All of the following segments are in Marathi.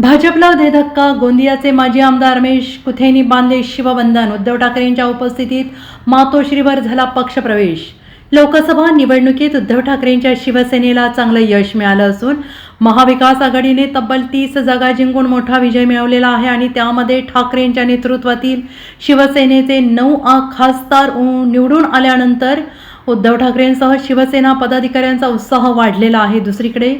भाजपला दे धक्का गोंदियाचे माजी आमदार रमेश कुथेनी बांधले शिवबंधन उद्धव ठाकरेंच्या उपस्थितीत मातोश्रीवर झाला पक्षप्रवेश. लोकसभा निवडणुकीत उद्धव ठाकरेंच्या शिवसेनेला चांगलं यश मिळालं असून महाविकास आघाडीने तब्बल तीस जागा जिंकून मोठा विजय मिळवलेला आहे आणि त्यामध्ये ठाकरेंच्या नेतृत्वातील शिवसेनेचे नऊ खासदार उ- निवडून आल्यानंतर उद्धव ठाकरेंसह शिवसेना पदाधिकाऱ्यांचा उत्साह वाढलेला आहे दुसरीकडे.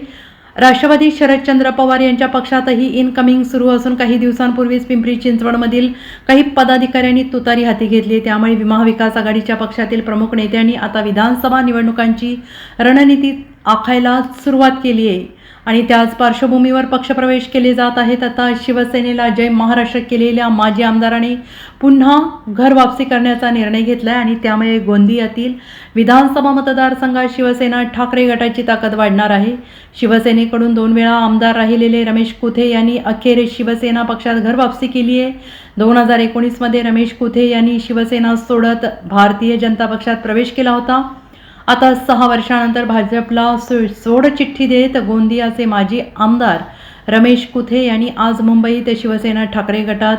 राष्ट्रवादी शरदचंद्र पवार यांच्या पक्षातही इनकमिंग सुरू असून काही दिवसांपूर्वीच पिंपरी चिंचवडमधील काही पदाधिकाऱ्यांनी तुतारी हाती घेतली आहे. त्यामुळे महाविकास आघाडीच्या पक्षातील प्रमुख नेत्यांनी आता विधानसभा निवडणुकांची रणनीती आखायला सुरुवात केली आहे आणि त्याच पार्श्वभूमीवर पक्षप्रवेश केले जात आहेत. आता शिवसेनेला जय महाराष्ट्र केलेल्या माजी आमदाराने पुन्हा घर वापसी करण्याचा निर्णय घेतला आहे आणि त्यामुळे गोंदियातील विधानसभा मतदारसंघात शिवसेना ठाकरे गटाची ताकद वाढणार आहे. शिवसेनेकडून दोन वेळा आमदार राहिलेले रमेश कुथे यांनी अखेर शिवसेना पक्षात घर वापसी केली आहे. दोन हजार एकोणीसमध्ये रमेश कुथे यांनी शिवसेना सोडत भारतीय जनता पक्षात प्रवेश केला होता. आता सहा वर्षानंतर भाजपला सो- सोडचिठ्ठी देत गोंदियाचे माजी आमदार रमेश कुथे यांनी आज मुंबईत शिवसेना ठाकरे गटात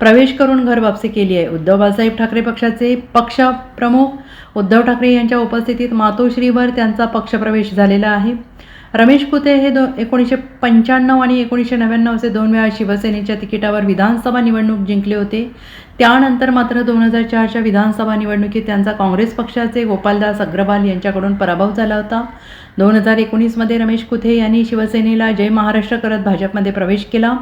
प्रवेश करून घर वापसी केली आहे. उद्धव बाळासाहेब ठाकरे पक्षाचे पक्षप्रमुख उद्धव ठाकरे यांच्या उपस्थितीत मातोश्रीवर त्यांचा पक्षप्रवेश झालेला आहे. रमेश कुते हे दो एकोणीसशे पंच्याण्णव आणि एकोणीसशे नव्याण्णव असे दोन वेळा शिवसेनेच्या तिकिटावर विधानसभा निवडणूक जिंकले होते. त्यानंतर मात्र दोन हजार चारच्या विधानसभा निवडणुकीत त्यांचा काँग्रेस पक्षाचे गोपालदास अग्रवाल यांच्याकडून पराभव झाला होता. दोन हजार एकोणीसमध्ये रमेश कुथे यांनी शिवसेनेला जय महाराष्ट्र करत भाजपमध्ये प्रवेश केला.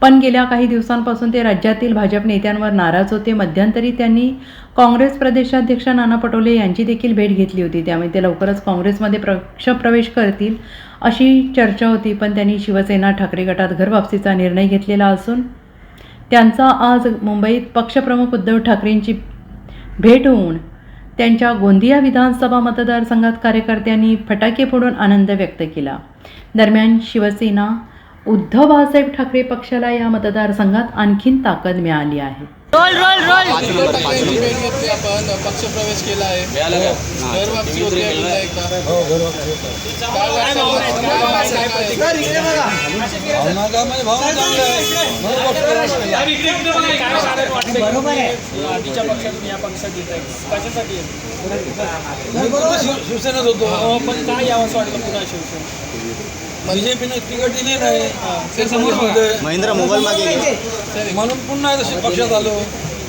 पण गेल्या काही दिवसांपासून ते राज्यातील भाजप नेत्यांवर नाराज होते. मध्यंतरी त्यांनी काँग्रेस प्रदेशाध्यक्ष नाना पटोले यांची देखील भेट घेतली होती. त्यामुळे ते लवकरच काँग्रेसमध्ये पक्ष प्रवेश करतील अशी चर्चा होती. पण त्यांनी शिवसेना ठाकरे गटात घरवापसीचा निर्णय घेतलेला असून त्यांचा आज मुंबईत पक्षप्रमुख उद्धव ठाकरेंची भेट होऊन त्यांच्या गोंदिया विधानसभा मतदारसंघात कार्यकर्त्यांनी फटाके फोडून आनंद व्यक्त केला. दरम्यान शिवसेना उद्धव बाळासाहेब ठाकरे पक्षाला या मतदारसंघात आणखीन ताकद मिळाली आहे. रोल रोल रोल उद्धव ठाकरेंची भेट घेतली आपण पक्षप्रवेश केला आहे. घर वापसी होते पुन्हा एकदा काय वाटतं? काय वाटतं? काय- भावना का? म्हणजे भावना चांगल्या आहे. म्हणून पक्षप्रवेश केला. बरोबर आहे. आधीच्या पक्षातून या पक्षात येत आहे. कशासाठी मी पूर्ण शिव- शिवसेनेत होतो. पण काय यावं वाटलं पुन्हा शिवसेना? बीजेपीने तिकीट दिली नाही मध्ये. महेंद्र मोबाईल मागे घे. म्हणून पुन्हा एकदा पक्षात आलो.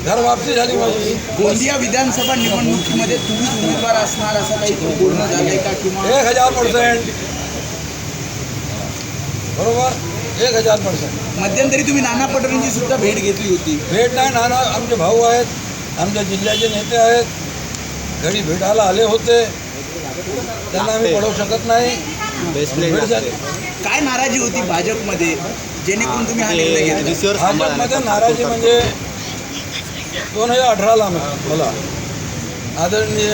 घर वापसी झाली माझी. गोंदिया विधानसभा निवडणुकीमध्ये तुम्ही उमेदवार असणार असं काही बोलणं झालंय का किंवा एक हजार पर्सेंट बरोबर? एक हजार पर्सेंट मध्यंतरी तुम्ही नाना पटोलेंची सुद्धा भेट घेतली होती. भेट नाही नाना आमचे भाऊ आहेत आमच्या जिल्ह्याचे नेते आहेत. घरी भेटायला आले होते. त्यांना आम्ही पडवू शकत नाही. काय नाराजी होती भाजपमध्ये जेणेकरून तुम्ही हा निर्णय घेतला? रिसिव्हर भाजपमध्ये नाराजी म्हणजे दोन हजार अठराला मला आदरणीय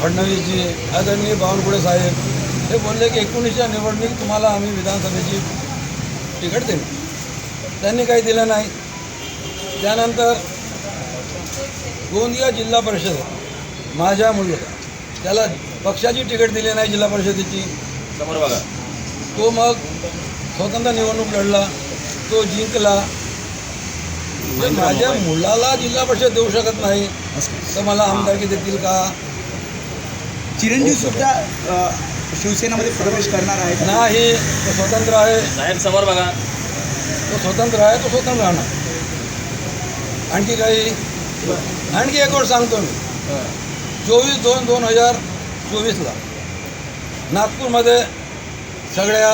फडणवीसजी आदरणीय बावनकुळे साहेब हे बोलले की एकोणीसच्या निवडणुकीत तुम्हाला आम्ही विधानसभेची तिकीट देऊ त्यांनी काही दिलं नाही. त्यानंतर गोंदिया जिल्हा परिषद माझ्या मुलगा त्याला पक्षाची तिकीट दिली नाही जिल्हा परिषदेची. समोर बघा. तो मग स्वतंत्र निवडणूक लढला तो जिंकला. माझ्या मुलाला जिल्हा परिषद देऊ शकत नाही तर मला आमदारकी देतील का? चिरंजीव सुद्धा अ, शिवसेनेमध्ये प्रवेश करणार आहेत. नाही तो स्वतंत्र आहे. साहेब समोर बघा. तो स्वतंत्र आहे तो स्वतंत्र राहणार. आणखी काही? आणखी एक गोष्ट सांगतो मी. चोवीस दोन दोन हजार चोवीसला नागपूरमध्ये सगळ्या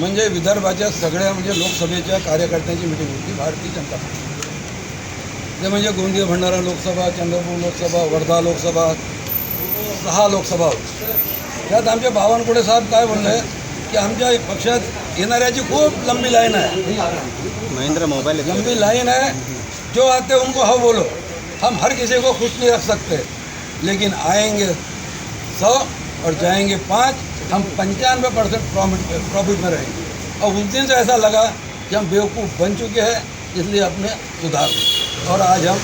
म्हणजे विदर्भाच्या सगळ्या म्हणजे लोकसभेच्या कार्यकर्त्यांची मिटिंग होती भारतीय जनता पक्ष ते म्हणजे गोंदिया भंडारा लोकसभा चंद्रपूर लोकसभा वर्धा लोकसभा सहा लोकसभा. त्यात आमचे बावनकुळे साहेब काय बोलले की आमच्या पक्षात येणाऱ्याची खूप लंबी लाईन आहे. महेंद्र मोबाइल लंबी लाइन है जो आते हैं उनको हाँ बोलो. हम हर किसी को खुश नहीं रख सकते. लेकिन आएँगे सौ और जाएँगे पाँच हम पंचानवे परसेंट प्रॉफिट प्रॉफिट में रहेंगे और उस दिन से ऐसा लगा कि हम बेवकूफ़ बन चुके हैं इसलिए अपने सुधार लें। और आज हम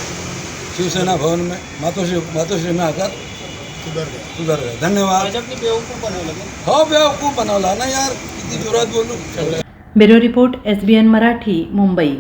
शिवसेना भवन में मातोश्री मातोश्री में आकर सुधर गए। सुधर गए। धन्यवाद। भाजपने बेवकूफ़ बनवलं का? हो बेवकूफ़ बनवला ना यार किती जोरात बोलू। Bureau report S B N Marathi Mumbai.